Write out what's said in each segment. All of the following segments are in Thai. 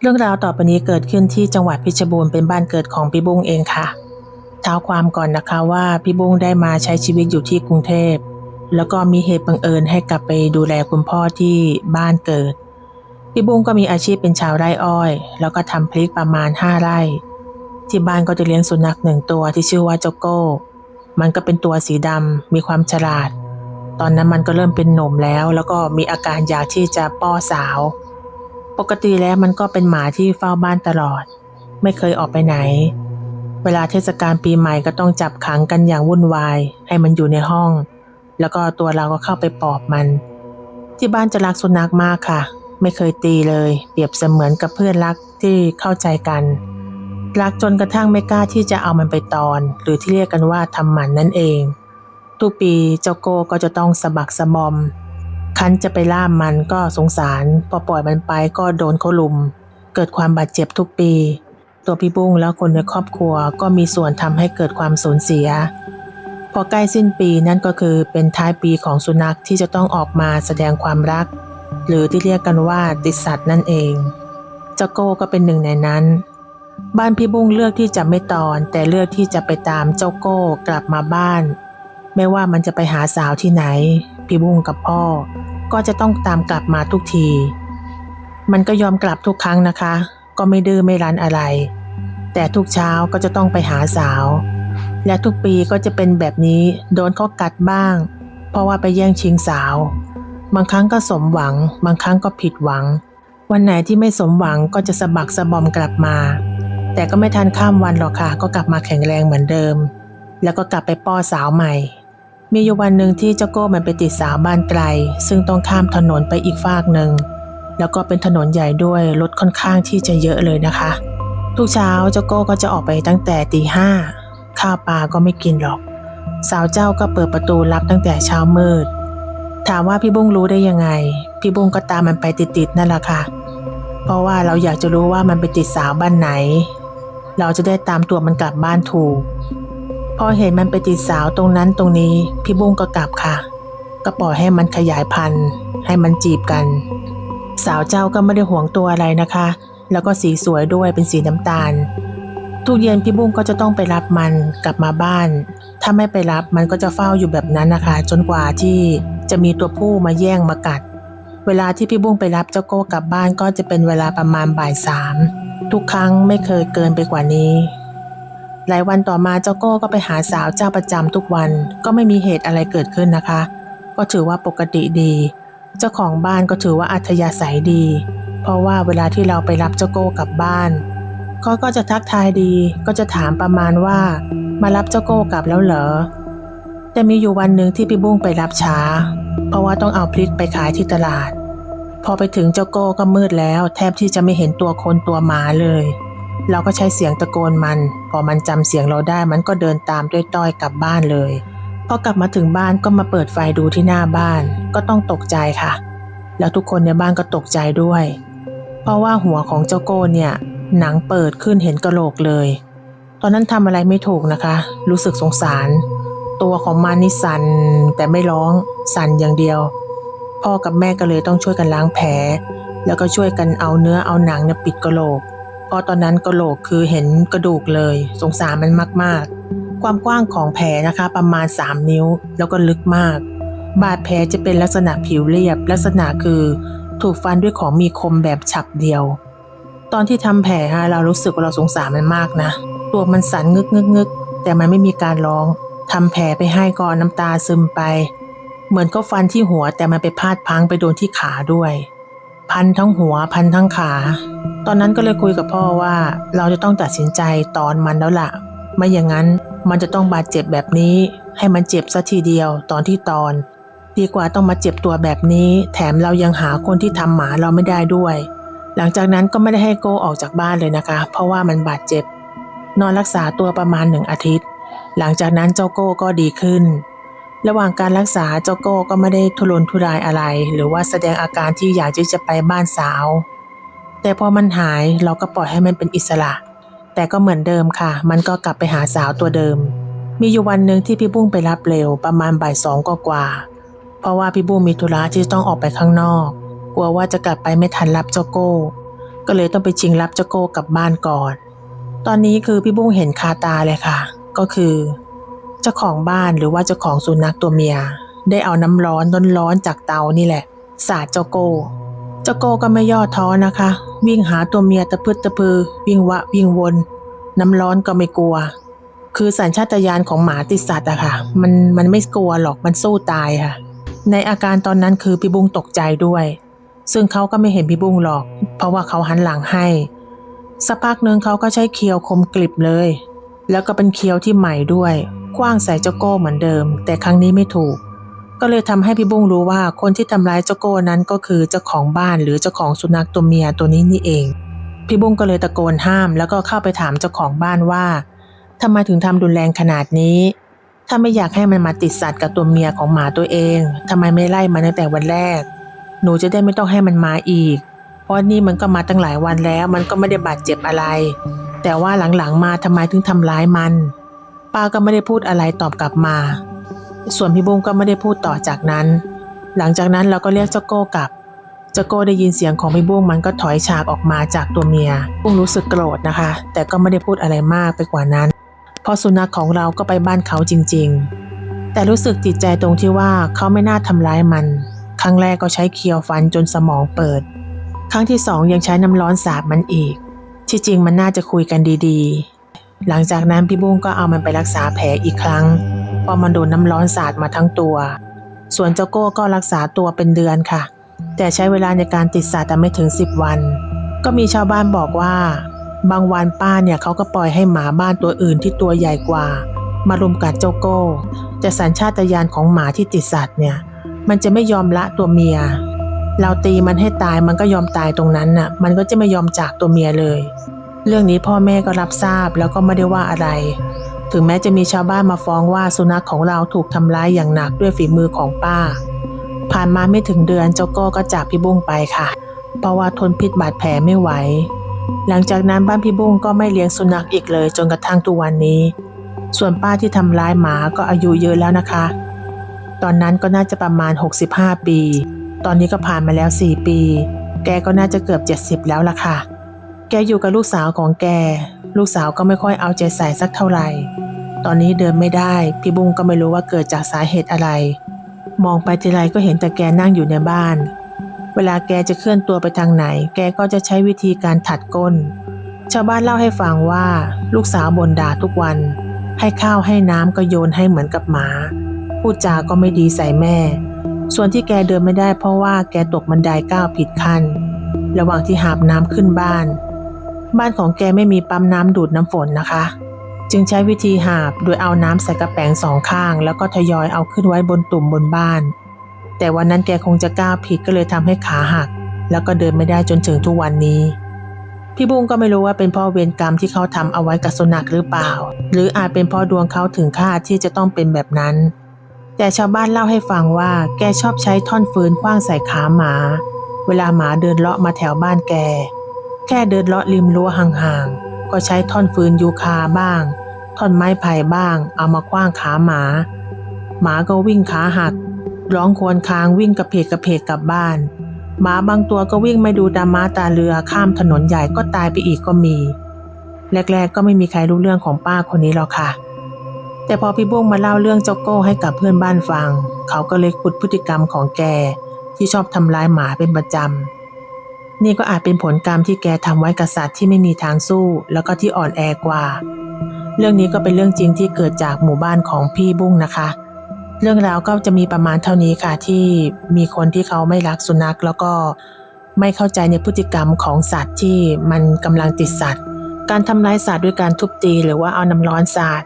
เรื่องราวต่อไปนี้เกิดขึ้นที่จังหวัดเพชรบูรณ์เป็นบ้านเกิดของพี่บุ้งเองค่ะ เท้าความก่อนนะคะว่าพี่บุ้งได้มาใช้ชีวิตอยู่ที่กรุงเทพ แล้วก็มีเหตุบังเอิญให้กลับไปดูแลคุณพ่อที่บ้านเกิด พี่บุ้งก็มีอาชีพเป็นชาวไร่อ้อย แล้วก็ทำพริกประมาณห้าไร่ ที่บ้านก็จะเลี้ยงสุนัขหนึ่งตัวที่ชื่อว่าเจ้าโก้ มันก็เป็นตัวสีดำมีความฉลาด ตอนนั้นมันก็เริ่มเป็นหนุ่มแล้ว แล้วก็มีอาการอยากที่จะป้อสาว ปกติแล้วมันก็เป็นหมาที่เฝ้าบ้านตลอด ไม่เคยออกไปไหน เวลาเทศกาลปีใหม่ก็ต้องจับขังกันอย่างวุ่นวาย ให้มันอยู่ในห้อง แล้วก็ตัวเราก็เข้าไปปอบมัน ที่บ้านจะรักสุนัขมากค่ะ ไม่เคยตีเลย เปรียบเสมือนกับเพื่อนรักที่เข้าใจกันรักจนกระทั่งไม่กล้าที่จะเอามันไปตอน หรือที่เรียกกันว่าทำหมันนั่นเอง ทุกปีเจ้าโกก็จะต้องสะบักสะบอม คันจะไปล่ามมันก็สงสาร พอปล่อยมันไปก็โดนเขาลุม เกิดความบาดเจ็บทุกปี ตัวพี่บุ้งแล้วคนในครอบครัวก็มีส่วนทำให้เกิดความสูญเสีย พอใกล้สิ้นปีนั่นก็คือเป็นท้ายปีของสุนัขที่จะต้องออกมาแสดงความรัก หรือที่เรียกกันว่าติดสัตว์นั่นเองเจ้าโก้ก็เป็นหนึ่งในนั้น บ้านพี่บุ้งเลือกที่จะไม่ตอน แต่เลือกที่จะไปตามเจ้าโก้กลับมาบ้าน ไม่ว่ามันจะไปหาสาวที่ไหน พี่บุ้งกับพ่อ ก็จะต้องตามกลับมาทุกที มันก็ยอมกลับทุกครั้งนะคะ ก็ไม่ดื้อไม่รันอะไร แต่ทุกเช้าก็จะต้องไปหาสาว และทุกปีก็จะเป็นแบบนี้โดนเขากัดบ้าง เพราะว่าไปแย่งชิงสาว บางครั้งก็สมหวัง บางครั้งก็ผิดหวัง วันไหนที่ไม่สมหวังก็จะสะบักสะบอมกลับมา แต่ก็ไม่ทันข้ามวันหรอกค่ะ ก็กลับมาแข็งแรงเหมือนเดิม แล้วก็กลับไปป้อสาวใหม่ มีอยู่วันหนึ่งที่เจ้าโก้มันไปติดสาวบ้านไกล ซึ่งต้องข้ามถนนไปอีกฟากหนึ่ง แล้วก็เป็นถนนใหญ่ด้วยรถค่อนข้างที่จะเยอะเลยนะคะ ทุกเช้าเจ้าโก้ก็จะออกไปตั้งแต่ตีห้าข้าวปลาก็ไม่กินหรอก สาวเจ้าก็เปิดประตูรับตั้งแต่เช้ามืด ถามว่าพี่บุ้งรู้ได้ยังไง พี่บุ้งก็ตามมันไปติดๆนั่นแหละค่ะ เพราะว่าเราอยากจะรู้ว่ามันไปติดสาวบ้านไหน เราจะได้ตามตัวมันกลับบ้านถูก พอเห็นมันไปติดสาวตรงนั้นตรงนี้ พี่บุ้งก็กลับค่ะ ก็ปล่อยให้มันขยายพันธุ์ ให้มันจีบกัน สาวเจ้าก็ไม่ได้ห่วงตัวอะไรนะคะ แล้วก็สีสวยด้วยเป็นสีน้ำตาล ทุกเย็นพี่บุ้งก็จะต้องไปรับมันกลับมาบ้าน ถ้าไม่ไปรับมันก็จะเฝ้าอยู่แบบนั้นนะคะ จนกว่าที่จะมีตัวผู้มาแย่งมากัด เวลาที่พี่บุ้งไปรับเจ้าโก้กลับบ้านก็จะเป็นเวลาประมาณบ่ายสามทุกครั้งไม่เคยเกินไปกว่านี้ หลายวันต่อมาเจ้าโก้ก็ไปหาสาวเจ้าประจำทุกวัน ก็ไม่มีเหตุอะไรเกิดขึ้นนะคะ ก็ถือว่าปกติดี เจ้าของบ้านก็ถือว่าอัธยาศัยดี เพราะว่าเวลาที่เราไปรับเจ้าโก้กลับบ้านเขาก็จะทักทายดี ก็จะถามประมาณว่า มารับเจ้าโก้กลับแล้วเหรอแต่มีอยู่วันหนึ่งที่พี่บุ้งไปรับช้า เพราะว่าต้องเอาพริกไปขายที่ตลาด พอไปถึงเจ้าโก้ก็มืดแล้ว แทบที่จะไม่เห็นตัวคนตัวหมาเลย เราก็ใช้เสียงตะโกนมัน พอมันจำเสียงเราได้มันก็เดินตามด้วยต้อยกลับบ้านเลย พอกลับมาถึงบ้านก็มาเปิดไฟดูที่หน้าบ้าน ก็ต้องตกใจค่ะ แล้วทุกคนในบ้านก็ตกใจด้วย เพราะว่าหัวของเจ้าโก้เนี่ย หนังเปิดขึ้นเห็นกระโหลกเลย ตอนนั้นทำอะไรไม่ถูกนะคะ รู้สึกสงสาร ตัวของมันนี่สั่นแต่ไม่ร้องสั่นอย่างเดียว พ่อกับแม่ก็เลยต้องช่วยกันล้างแผล แล้วก็ช่วยกันเอาเนื้อเอาหนังเนี่ยปิดกระโหลก เพราะตอนนั้นกระโหลกคือเห็นกระดูกเลย สงสารมันมากๆ ความกว้างของแผลนะคะประมาณ 3 นิ้วแล้วก็ลึกมาก บาดแผลจะเป็นลักษณะผิวเรียบ ลักษณะคือถูกฟันด้วยของมีคมแบบฉับเดียว ตอนที่ทำแผลฮะเรารู้สึกว่าเราสงสารมันมากนะ ตัวมันสั่นงึกงึกงึกแต่มันไม่มีการร้องทำแผลไปให้ก่อนน้ำตาซึมไป เหมือนก็ฟันที่หัวแต่มันไปพาดพังไปโดนที่ขาด้วย พันทั้งหัวพันทั้งขา ตอนนั้นก็เลยคุยกับพ่อว่าเราจะต้องตัดสินใจตอนมันแล้วล่ะ ไม่อย่างนั้นมันจะต้องบาดเจ็บแบบนี้ ให้มันเจ็บซะทีเดียวตอนที่ตอน ดีกว่าต้องมาเจ็บตัวแบบนี้ แถมเรายังหาคนที่ทำหมาเราไม่ได้ด้วย หลังจากนั้นก็ไม่ได้ให้โกออกจากบ้านเลยนะคะ เพราะว่ามันบาดเจ็บ นอนรักษาตัวประมาณหนึ่งอาทิตย์ หลังจากนั้นเจ้าโก้ก็ดีขึ้น ระหว่างการรักษาเจ้าโก้ก็ไม่ได้ทุรนทุรายอะไร หรือว่าแสดงอาการที่อยากที่จะไปบ้านสาว แต่พอมันหายเราก็ปล่อยให้มันเป็นอิสระ แต่ก็เหมือนเดิมค่ะ มันก็กลับไปหาสาวตัวเดิม มีอยู่วันหนึ่งที่พี่บุ้งไปรับเร็วประมาณบ่ายสองกว่า เพราะว่าพี่บุ้งมีธุระที่ต้องออกไปข้างนอก กลัวว่าจะกลับไปไม่ทันรับเจ้าโก้ ก็เลยต้องไปชิงรับเจ้าโก้กลับบ้านก่อน ตอนนี้คือพี่บุ้งเห็นคาตาเลยค่ะ ก็คือ เจ้าของบ้านหรือว่าเจ้าของสุนัขตัวเมีย ได้เอาน้ำร้อนร้อนๆจากเตานี่แหละ สาดเจ้าโก เจ้าโกก็ไม่ย่อท้อนะคะ วิ่งหาตัวเมียตะพึดตะพือ วิ่งวะวิ่งวน น้ำร้อนก็ไม่กลัว คือสัญชาตญาณของหมาติดสัตว์อะค่ะ มันมันไม่กลัวหรอกมันสู้ตายค่ะ ในอาการตอนนั้นคือพี่บุ้งตกใจด้วย ซึ่งเขาก็ไม่เห็นพี่บุ้งหรอก เพราะว่าเขาหันหลังให้สักพักหนึ่งเขาก็ใช้เคียวคมกลิบเลย แล้วก็เป็นเคียวที่ใหม่ด้วย คว้างใส่เจ้าโก้เหมือนเดิม แต่ครั้งนี้ไม่ถูก ก็เลยทำให้พี่บุ้งรู้ว่าคนที่ทำร้ายเจ้าโก้นั้นก็คือเจ้าของบ้านหรือเจ้าของสุนัขตัวเมียตัวนี้นี่เอง พี่บุ้งก็เลยตะโกนห้าม แล้วก็เข้าไปถามเจ้าของบ้านว่าทำไมถึงทำรุนแรงขนาดนี้ ถ้าไม่อยากให้มันมาติดสัตว์กับตัวเมียของหมาตัวเองทำไมไม่ไล่มันตั้งแต่วันแรก หนูจะได้ไม่ต้องให้มันมาอีก เพราะนี่มันก็มาตั้งหลายวันแล้ว มันก็ไม่ได้บาดเจ็บอะไร แต่ว่าหลังๆมาทำไมถึงทำร้ายมัน ป้าก็ไม่ได้พูดอะไรตอบกลับมา ส่วนพี่บุ้งก็ไม่ได้พูดต่อจากนั้น หลังจากนั้นเราก็เรียกเจ้าโก้กลับเจ้าโก้ได้ยินเสียงของพี่บุ้งมันก็ถอยฉากออกมาจากตัวเมียบุ้งรู้สึกโกรธนะคะ แต่ก็ไม่ได้พูดอะไรมากไปกว่านั้นเพราะสุนัขของเราก็ไปบ้านเขาจริง ๆ แต่รู้สึกจิตใจตรงที่ว่าเขาไม่น่าทำร้ายมัน ครั้งแรกก็ใช้เคียวฟันจนสมองเปิด ครั้งที่สองยังใช้น้ำร้อนสาดมันอีก ที่จริงมันน่าจะคุยกันดีๆ หลังจากนั้นพี่บุ้งก็เอามันไปรักษาแผลอีกครั้งเพราะมันโดนน้ำร้อนสาดมาทั้งตัว ส่วนเจ้าโก้ก็รักษาตัวเป็นเดือนค่ะ แต่ใช้เวลาในการติดสัตว์แต่ไม่ถึง 10 วัน ก็มีชาวบ้านบอกว่า บางวันป้าเนี่ยเขาก็ปล่อยให้หมาบ้านตัวอื่นที่ตัวใหญ่กว่า มารุมกัดเจ้าโก้ แต่สัญชาตญาณของหมาที่ติดสัตว์เนี่ย มันจะไม่ยอมละตัวเมีย เราตีมันให้ตายมันก็ยอมตายตรงนั้นน่ะ มันก็จะไม่ยอมจากตัวเมียเลย เรื่องนี้พ่อแม่ก็รับทราบแล้วก็ไม่ได้ว่าอะไร ถึงแม้จะมีชาวบ้านมาฟ้องว่าสุนัขของเราถูกทำร้ายอย่างหนักด้วยฝีมือของป้า ผ่านมาไม่ถึงเดือนเจ้าก้ก็จากพี่บุ้งไปค่ะ เพราะว่าทนพิษบาดแผลไม่ไหว หลังจากนั้นบ้านพี่บุ้งก็ไม่เลี้ยงสุนัขอีกเลยจนกระทั่งทุกวันนี้ ส่วนป้าที่ทำร้ายหมาก็อายุเยอะแล้วนะคะ ตอนนั้นก็น่าจะประมาณ 65 ปี ตอนนี้ก็ผ่านมาแล้ว 4 ปี แกก็น่าจะเกือบ 70 แล้วล่ะค่ะ แกอยู่กับลูกสาวของแก ลูกสาวก็ไม่ค่อยเอาใจใส่สักเท่าไหร่ ตอนนี้เดินไม่ได้ พี่บุ้งก็ไม่รู้ว่าเกิดจากสาเหตุอะไร มองไปทีไรก็เห็นแต่แกนั่งอยู่ในบ้าน เวลาแกจะเคลื่อนตัวไปทางไหน แกก็จะใช้วิธีการถัดก้น ชาวบ้านเล่าให้ฟังว่า ลูกสาวบ่นด่าทุกวัน ให้ข้าวให้น้ำก็โยนให้เหมือนกับหมา พูดจาก็ไม่ดีใส่แม่ ส่วนที่แกเดินไม่ได้เพราะว่าแกตกบันไดก้าวผิดขั้น ระหว่างที่หาบน้ำขึ้นบ้าน บ้านของแกไม่มีปั๊มน้ำดูดน้ำฝนนะคะ จึงใช้วิธีหาบโดยเอาน้ำใส่กระแป๋งสองข้าง แล้วก็ทยอยเอาขึ้นไว้บนตุ่มบนบ้าน แต่วันนั้นแกคงจะก้าวผิดก็เลยทำให้ขาหัก แล้วก็เดินไม่ได้จนถึงทุกวันนี้ พี่บุ้งก็ไม่รู้ว่าเป็นเพ่อเวรกรรมที่เขาทำเอาไว้กับสุนัขหรือเปล่า หรืออาจเป็นเพราะดวงเขาถึงคาดที่จะต้องเป็นแบบนั้น แต่ชาวบ้านเล่าให้ฟังว่า แกชอบใช้ท่อนฟืนคว้างใส่ขาหมา เวลาหมาเดินเลาะมาแถวบ้านแก แค่เดินเลาะริมรั้วห่างๆ ก็ใช้ท่อนฟืนยูคาบ้าง ท่อนไม้ไผ่บ้าง เอามาคว้างขาหมา หมาก็วิ่งขาหัก ร้องควรครางวิ่งกระเพกกระเพกกลับบ้าน หมาบางตัวก็วิ่งไม่ดูตาม้าตาเรือข้ามถนนใหญ่ก็ตายไปอีกก็มี แรกๆ ก็ไม่มีใครรู้เรื่องของป้าคนนี้หรอกค่ะแต่พอพี่บุ้งมาเล่าเรื่องเจ้าโก้ให้กับเพื่อนบ้านฟัง เขาก็เลยขุดพฤติกรรมของแก ที่ชอบทำร้ายหมาเป็นประจำ นี่ก็อาจเป็นผลกรรมที่แกทำไว้กับสัตว์ที่ไม่มีทางสู้ แล้วก็ที่อ่อนแอกว่า เรื่องนี้ก็เป็นเรื่องจริงที่เกิดจากหมู่บ้านของพี่บุ้งนะคะ เรื่องราวก็จะมีประมาณเท่านี้ค่ะที่มีคนที่เขาไม่รักสุนัข แล้วก็ไม่เข้าใจในพฤติกรรมของสัตว์ที่มันกำลังติดสัตว์ การทำร้ายสัตว์ด้วยการทุบตีหรือว่าเอาน้ำร้อนสาด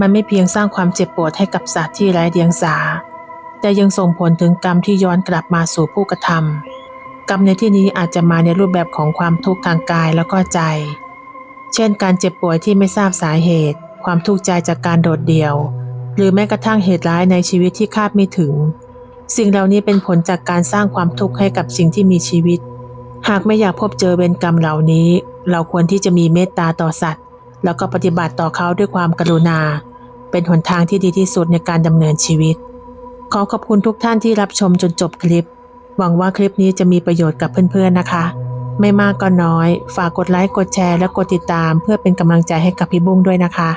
มันไม่เพียงสร้างความเจ็บปวดให้กับสัตว์ที่ไร้เดียงสา แต่ยังส่งผลถึงกรรมที่ย้อนกลับมาสู่ผู้กระทำ กรรมในที่นี้อาจจะมาในรูปแบบของความทุกข์ทางกายแล้วก็ใจ เช่น การเจ็บป่วยที่ไม่ทราบสาเหตุ ความทุกข์ใจจากการโดดเดี่ยว หรือแม้กระทั่งเหตุร้ายในชีวิตที่คาดไม่ถึง สิ่งเหล่านี้เป็นผลจากการสร้างความทุกข์ให้กับสิ่งที่มีชีวิต หากไม่อยากพบเจอเวรกรรมเหล่านี้ เราควรที่จะมีเมตตาต่อสัตว์ แล้วก็ปฏิบัติต่อเขาด้วยความกรุณา เป็นหนทางที่ดีที่สุดในการดำเนินชีวิต ขอขอบคุณทุกท่านที่รับชมจนจบคลิป หวังว่าคลิปนี้จะมีประโยชน์กับเพื่อนๆนะคะ ไม่มากก็น้อย ฝากกดไลค์กดแชร์และกดติดตาม เพื่อเป็นกำลังใจให้กับพี่บุ้งด้วยนะคะ